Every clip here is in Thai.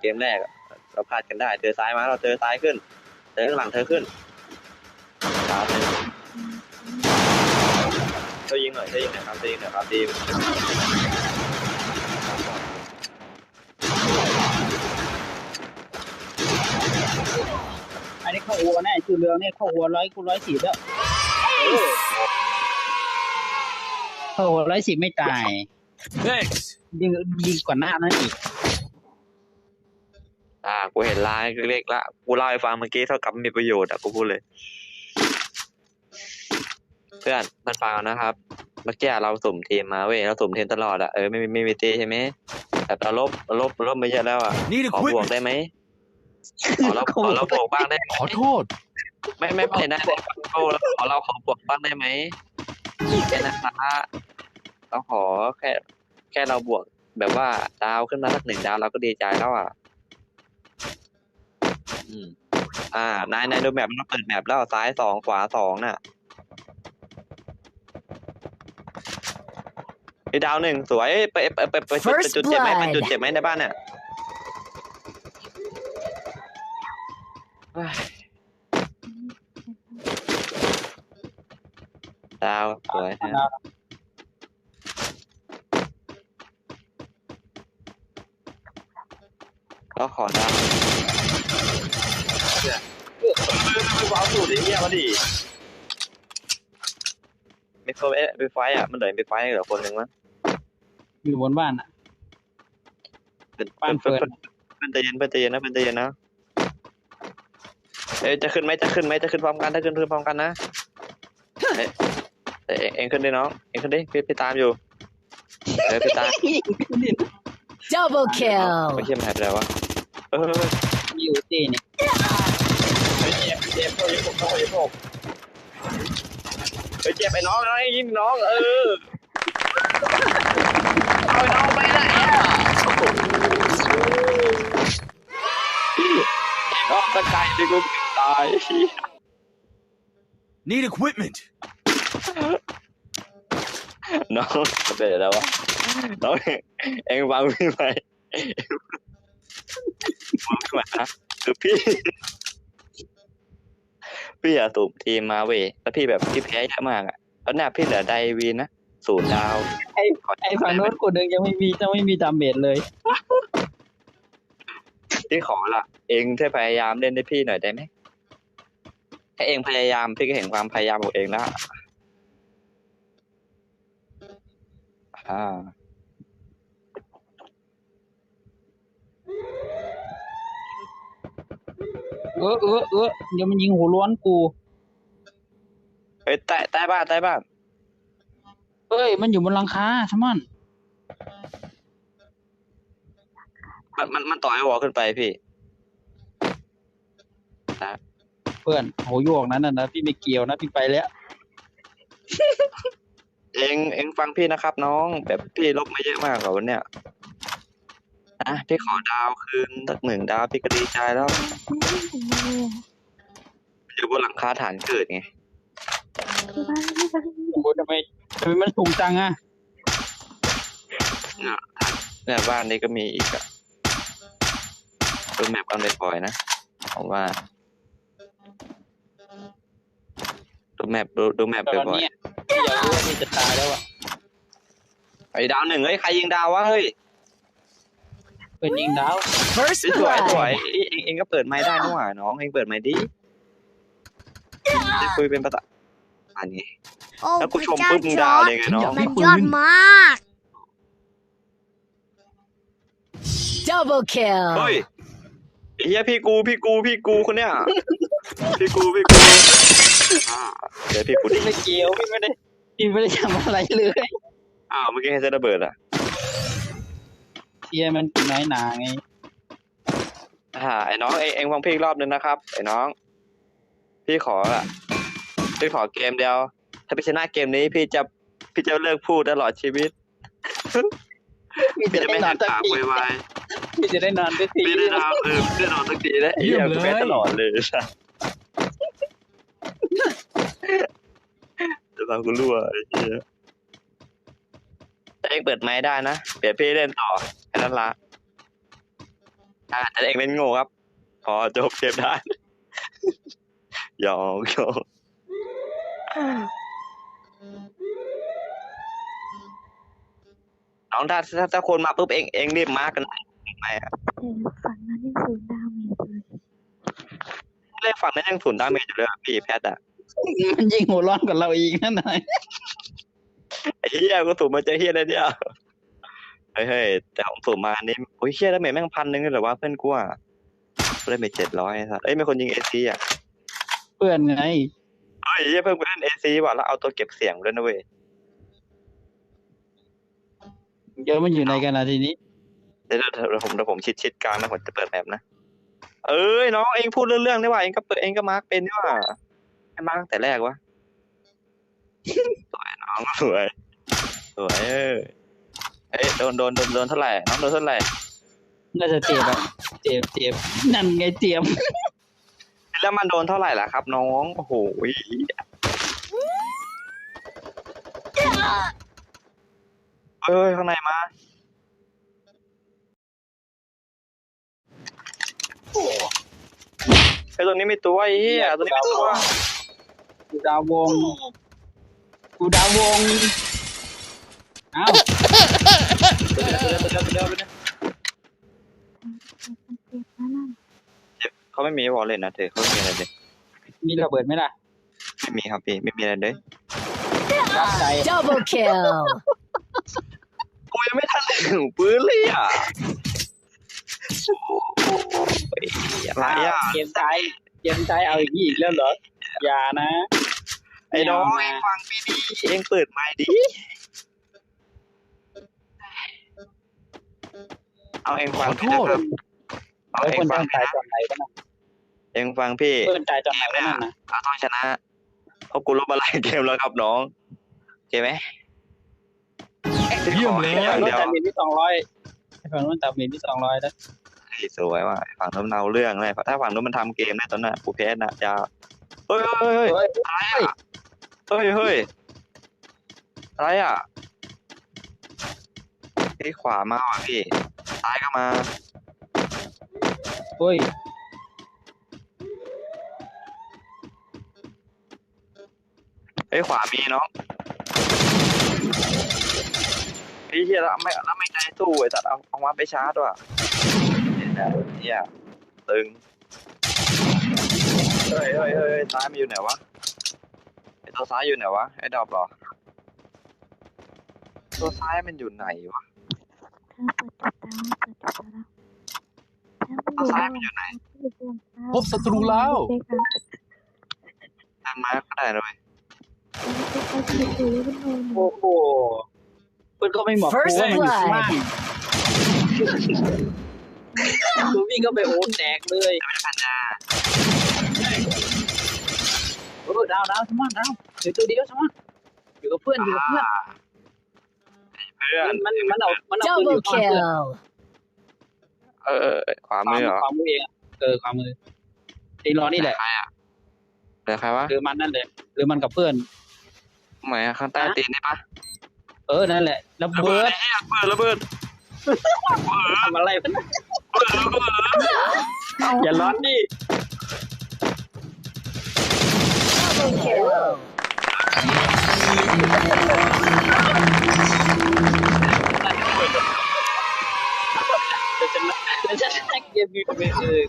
เกมแรกอะเราพลาดกันได้เจอซ้ายมาเราเจอซ้ายขึ้นเจอข้างหลังเธอขึ้นขวาเลยช่วยยิงหน่อยช่วยยิงหน่อยครับช่วยยิงหน่อยครับดีมอันนี้เข้าหัวแน่ชื่อเรืองเนี่ยเข้าหัวร้อยคูณร้อยสิบแล้วเข้าหัวร้อยสิบไม่ตาย Thanks. ยิงยิงกว่าหน้านั้นอีก อ่ากูเห็นลายเล็กๆละกูเล่าให้ฟังเมื่อกี้เท่ากับมีประโยชน์อะกูพูดเลย เพื่อนมันฟังเอานะครับเมื่อกี้เราสุ่มทีมมาเว้ยเราสุ่มทีมตลอดอะเออไม่มีไม่มีตีใช่ไหมแบบเราลบเราลบเราลบไม่เยอะแล้วอะ Need ขอบวก equipment. ได้ไหมขอเราขอเราบวกบ้างได้ไหมขอโทษ ไม่ไม่ไม่นะโอ้เราขอเราขอบวกบ้างได้ไหมแค่นะคะเราขอแค่ แค่เราบวกแบบว่าดาวขึ้นมาสักหนึ่งดาวเราก็ดีใจแล้วอะ อืมอ่านายนายดูแมปเราเปิดแมปแล้วซ้ายสองขวาสองน่ะมีดาวหนึ่งสวยไปไปไปไปจุดไป First จุดเจ็บไหม blood ไปจุดเจ็บไหมในบ้านเนี่ยเฮ้ยดาวสวยฮะ ก็ขอดาวไม่ว้าวสูตรไอ้เหี้ยมาดิไม่เข้าไปไปไฟต์อะ มันเหลือไปไฟต์เหลือคนหนึ่งมั้งอยู่บนบ้านอะเป็นบ้านเป็นเปิดเป็นเป็นใจเย็นเป็นใจเย็นนะเป็นใจเย็นนะเอ้ยจะขึ้นไหมจะขึ้นไหมจะขึ้นพร้อมกันถ้าขึ้นขึ้นพร้อมกันนะเอ้ยเอ้ยเองเองขึ้นดิน้องเองขึ้นดิพี่พี่ตามอยู่เออพี่ตาม Double ไม่ kill. ใช่มันหายไปแล้ววะ เอออยู่ตีนี่เฮ้ยเจ็บเจ็บเฮ้ยผมต้องเฮ้ยผมเฮ้ยเจ็บไอ้น้องน้องไอ้ยิงน้องเออเอาไอ้น้องไปไหนอะน้องตะไคร้ดิกูตาย Need equipment. น้องเป็นอะไรวะน้องเองฟังพี่ไหมฟังพี่ไหมนะคือพี่ พี่อะสูบทีมมาเว้ยแล้วพี่แบบพี่แพ้เยอะมากอะแล้วเนี่ยพี่เหลือไดวีนนะศูนย์ดาวไอ้ไอ้ฝั่งโน้นคนหนึ่งยังไม่มียังไม่มีดาเมจเลย พี่ขอละเองถ้าพยายามเล่นให้พี่หน่อยได้ไหมถ้าเองพยายามพี่ก็เห็นความพยายามของเองแล้วอ่า เออเออเออเดี๋ยวมันยิงหัวร้อนกู เฮ้ยใต้ใต้บ้านใต้บ้านเอ้ย มันอยู่บนหลังคาทำมัน มันมันมันต่อยวอลขึ้นไปพี่เพื่อนโหโยกนั้นน่ะนะพี่ไม่เกี่ยวนะพี่ไปแล้ว เองเองฟังพี่นะครับ น้องแบบพี่ลบมาเยอะมากกว่าวันเนี้ย อะพี่ขอดาวคืนสักหนึ่งดาวพี่ก็ดีใจแล้วอยู่บนหลังคาฐานเกิดไงโอ้โหทำไมทำไมมันสูงจังอะเนี่ยเนี่ยบ้านนี้ก็มีอีกอะดูแมปกันบ่อยๆนะผมว่าดูแมปดูดูแมปตอนบ่อยเนี้ยพี่อยากรู้ว่าพี่จะตายแล้วอะๆไอ้ดาวหนึ่งเฮ้ยใครยิงดาววะเฮ้ย เป็นยิงดาว First สวยสวย blood. เอ้ยเองเองก็เปิดไม้ได้นี่หว่าน้องเองเปิดไม้ดิจะคุยเป็นภาษาอันนี้ โอ้แล้วพกูระชมเจ้าปุ๊บมึงจดาอวร์ดเลยไงน้องมันยอดมาก Double เฮ้ย kill. ไอ้เฮียพี่กูพี่กูพี่กูคนเนี้ยพี่กูพี่กูอ่าเดี๋ยวพี่กูดิพี่ไม่เกี่ยวพี่ไม่ได้พี่ไม่ได้ทำอะไรเลยอ้าวเมื่อกี้ให้เซตระเบิดอะ เทียมันน้อยหนาไงอ่าไอ้น้องเองเองฟังพี่อีกรอบนึงนะครับไอ้น้อง พี่ขออะพี่ขอเกมเดียว ถ้าพี่ชนะเกมนี้พี่จะพี่จะเลิกพูดตลอดชีวิต พี่พี่จะจะได้ไม่นอหันนสักปากทีไวพี่จะได้นอนสักๆทีพี่ได้นอนเออพี่ได้นอนสักทีแล้วไอ้เหี้ยเยี่ยมเลยกูแพ้ตลอดเลยสัสจะทำกูรั่วไอ้เหี้ยแต่เองเปิดไม้ได้นะเดี๋ยวพี่เล่นต่อแค่ นั้นละอ่าแต่เองเล่นโง่ครับ พอจบเก็บได้หยอกหยอกน้องถ้าถ้าถ้าคนมาปุ๊บเองเองรีบมาร์กกันหน่อยไม่อะแต่ฝั่งนั้นยังศูนย์ดาวเมจเลยเล่นฝั่งนั้นยังศูนย์ดาเมจอยู่เลยอะพี่แพทอะมันยิ่งหัวร้อนกว่าเราอีกนั่นไงไอ้เฮียก็สูงมาเจอเฮียเลยเนี่ย เฮ้ยเฮ้ยแต่ของสูงมานี่โอ้ยเฮียดาเมจแม่งพันหนึ่งเลยเหรอวะเพื่อนกูอะได้เมจเจ็ดร้อยสัสเอ้ยมีคนยิงเอซีอะเพื่อนไงเฮ้ยเหี้ยเพิ่งไปเล่นเอซีว่ะแล้วเอาตัวเก็บเสียงด้วยนะเว้ยเยอะมันอยู่ในกันนะทีนี้เดี๋ยวเดี๋ยวเดี๋ยวผมเดี๋ยวผมชิดชิดกลางนะผมจะเปิดแมปนะเอ้ยน้องเองพูดเรื่องเรื่องได้ว่าเองก็เปิดเองก็มาร์กเป็นนี่ว่าให้มาร์กตั้งแต่แรกวะ สวยน้องสวยสวยเอ้ยเอ้ย โดนโดนโดนโดนเท่าไหร่น้องโดนเท่าไหร่น่าจะเจ็บอะเจ็บเจ็บนั่นไงเจ็บแล้วมันโดนเท่าไหร่ล่ะครับ น้องโอ้โหเอ้ยข้างในมาไอ้ยตัวนี้มีตัวไอ้เหี้ยตัวนี้มีตัวกูดาววงกูดาววงเอ้าเดี๋ยว เขาไม่มีวอลเลนนะเธอเขาไม่มีอะไรเลยมีระเบิดไหมล่ะไม่มีครับพี่ไม่มีอะไรเลยรับใจ Double kill. กูยังไม่ทันเลยถึงปืนเลยอะอะไรอะเกมใจเกมใจเอาอีกอีกแล้วเหรออย่านะ ไอ้น้องเองฟังพี่ดีเองเปิดไมค์ดิ เอาเองฟังพี่นะครับเอาแล้วเอคงนฟัจะงตายตอนไหนวะน่ะเองฟังพี่ เพื่อนตายตอนไหนวะนั่นน่ะเราต้องชนะ เพราะกูลบอะไรเกมแล้วครับน้องโอเคไหมเยี่ยมเลยฝั่งนู้นเดี๋ยวตามมีที่สองร้อยฝั่งนู้นตามมีที่สองร้อยแล้วเฮ้ยสวยว่ะฝั่งนู้นเอาเรื่องเลยถ้าฝั่งนู้นมันทำเกมนะตอนนั้นกูแพ้นะจะเฮ้ยเฮ้ยเฮ้ย เฮ้ยอะไรอะเฮ้ยเฮ้ย อะไรอะไอ้ยขวามาว่ะพี่ ซ้ายก็มา เฮ้ยไอ้ยขวามีเนาะไอ้เหี้ยแล้วไม่แล้วไม่ใจสู้ไอ้สัตว์เอาเอามาไปชาร์จว่ะเนี่ยเนี่ยตึง เฮ้ยเฮ้ยเฮ้ยซ้ายมันอยู่ไหนวะ ไอ้ตัวซ้ายอยู่ไหนวะ ไอ้ดอบเหรอ ตัวซ้ายมันอยู่ไหนวะ ตัวซ้ายมันอยู่ไหนอยู่บนฟ้าพบศัตรูแล้วเด็กอะทางไม้ก็ได้เลยเขาจะอยู่บนโนนโอ้โหเพื่อนก็ไม่เหมาะ First กูว่ามันอยู่ข้าง blood ล่างกูวิ่งก็ไปโอ้แตกเลยเออดาวดาวสมอนดาวเดี๋ยวตัวเดียวสมอนอยู่กับเพื่อนอยู่กับเพื่อนเพื่อนมันมันมันเอามันเอาปืนอ Double ยู่ข้างเพื่อน kill. เออเออเออขวามือเหรอความมือเองอะเออความมือไอ้รอนี่แหละใครอะเหลือใครวะหรือมันนั่นแหละหรือมันกับเพื่อนไหนอะข้างใต้ตีนนี่ปะเออนั่นแหละระเบิดเบิดระเบิดทำอะไรมันอย่าร้อนดิ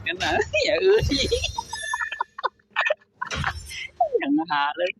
กันนะอย่าเอ้ยอย่างหาเลย